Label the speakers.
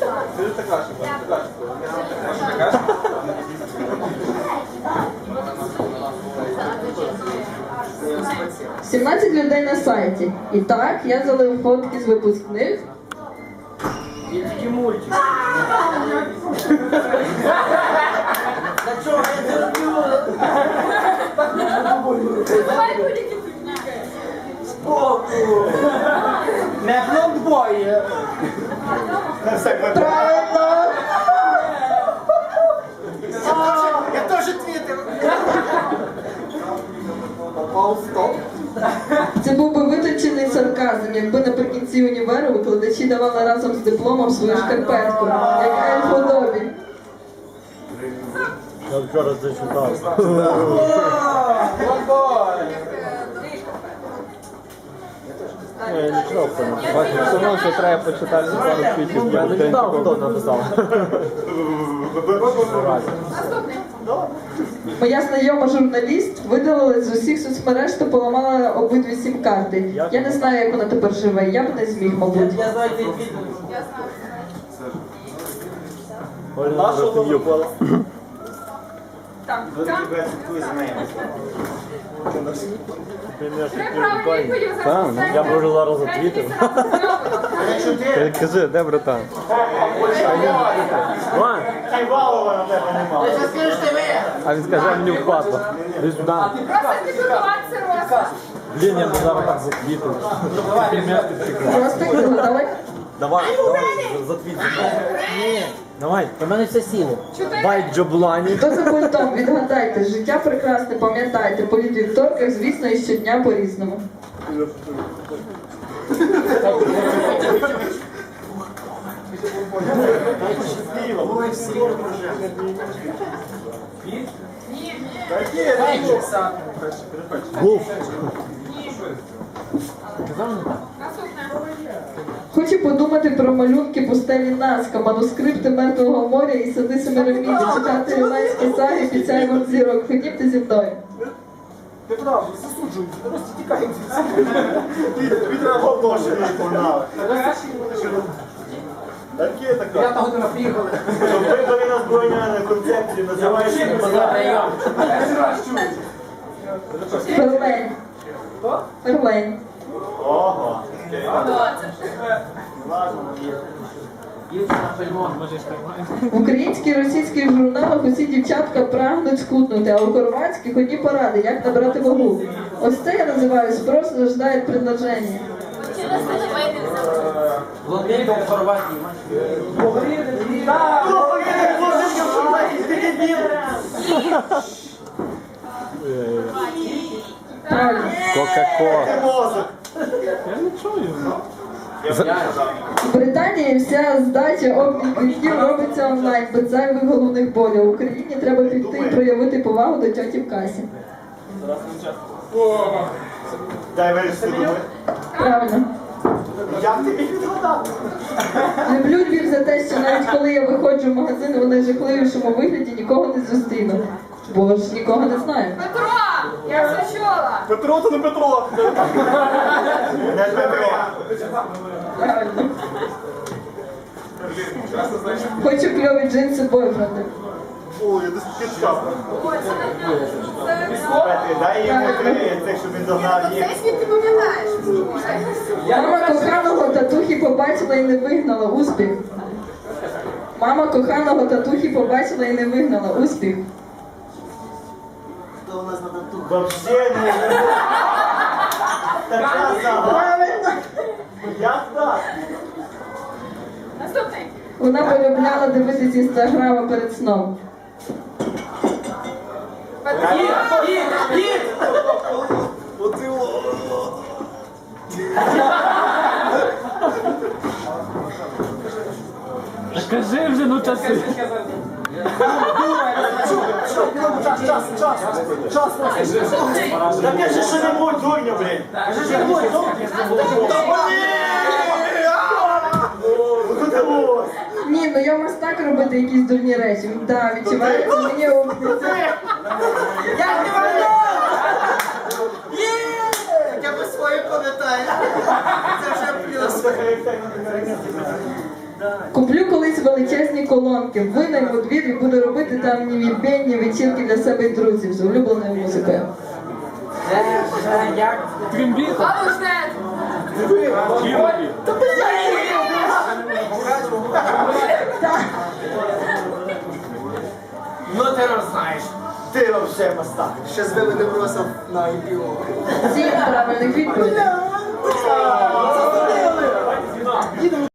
Speaker 1: – 17 людей на сайті. І так, я залив фотки з випускних.
Speaker 2: Тільки мультик. Та чого я не? Збоку. Не блокбой.
Speaker 1: Правильно!
Speaker 2: Я теж твітер.
Speaker 1: Це був би витончений сарказм, якби наприкінці універу викладачі давали разом з дипломом свою шкарпетку, як ельф у добі.
Speaker 3: Я вчора зачитав. Ні, я не читав це. Бачиш, все одно ще треба почитати пару твітів. Я не читав, хто написав.
Speaker 1: Моя знайома журналіст видалила з усіх соцмереж та поламала обидві сім-карти. Я не знаю, як вона тепер живе, я б не зміг, мабуть.
Speaker 2: Я знаю цей твіт.
Speaker 3: Оля на сім'ю. Так, ну, я б вже зараз отвітив. Кажи, де братан? А він скаже, мені впадло. Іди сюди.
Speaker 4: Просто не готуватися розказ.
Speaker 3: Блін, я б зараз так затвітив.
Speaker 1: Просто давай.
Speaker 3: Давай, давай, затвітив. Давай.
Speaker 2: У мене все сіло.
Speaker 3: Байк Джоблані.
Speaker 1: Хто за пультом? Відгадайте, життя прекрасне, пам'ятайте, політ вівторках, звісно, і щодня по-різному.
Speaker 3: Гуф.
Speaker 1: Хочу подумати про малюнки пустелі Наска, манускрипти мертвого моря і сади Семираміди, читати ілайські саги під сяйвом зірок. Ходімте зі мною.
Speaker 5: Ти правда, засуджують, просто тікають звідси. Тобі треба не виконали. Таке таке.
Speaker 2: П'ята година приїхали.
Speaker 5: Вибори на збройні концепції називаєш
Speaker 2: Район.
Speaker 1: Ферлень. Ферлень.
Speaker 5: Ого.
Speaker 2: Дівчина Фельмон.
Speaker 1: В українських і російських журналах усі дівчатка прагнуть скутнути, а у хорватських одні поради, як набрати вагу. Ось це я називаю спрос рождає предложення.
Speaker 2: Блондинка в Хорватії.
Speaker 1: Правильно.
Speaker 3: Кока-кола.
Speaker 5: Мозок.
Speaker 1: В Британії вся здача обмін квитків робиться онлайн, без зайвих головних болів. В Україні треба піти і проявити повагу до тьоті в касі.
Speaker 5: Дай вирішити думаю.
Speaker 1: Правильно. Люблю Львів за те, що навіть коли я виходжу в магазин, вони в жахливішому вигляді нікого не зустріну. Бо ж нікого не знаю.
Speaker 4: Петро! Я все чула!
Speaker 5: Петро, це не Петро. Не Петро.
Speaker 1: Хочу кльові джинси бойфренди.
Speaker 5: Ой, я десь
Speaker 4: це.
Speaker 5: Петрі, дай йому три цих, щоб він догнав їх.
Speaker 4: Це пам'ятаєш?
Speaker 1: Мама коханого татухи побачила і не вигнала. Успіх. Мама коханого татухи побачила і не вигнала. Успіх.
Speaker 2: Тату?
Speaker 5: Вообще не. Така сама. Як так?
Speaker 4: Наступний.
Speaker 1: Вона полюбляла дивитися інстаграма перед сном.
Speaker 2: Їд! Їд! Їд!
Speaker 5: Оце
Speaker 3: Кажи вже, ну часи.
Speaker 5: Час, час, час. Час, Та кажи, що не будь дурню, блін. Кажи, що не будь! Ну ось.
Speaker 1: Ні, ну я мас так робити якісь дурні речі. Да, відчувається мені обмін.
Speaker 2: Я не можу! Є! Я би своє пам'ятаю. Це вже плюс.
Speaker 1: Куплю колись величезні колонки, винайму двір і буду робити там невідбенні вечірки для себе і друзів з улюбленою музикою.
Speaker 2: Ну ти роззнаєш.
Speaker 5: Ти вообще мастак.
Speaker 2: Ще з виведем просто на ІПО.
Speaker 1: Сім правильних відповідей.
Speaker 5: Їдемо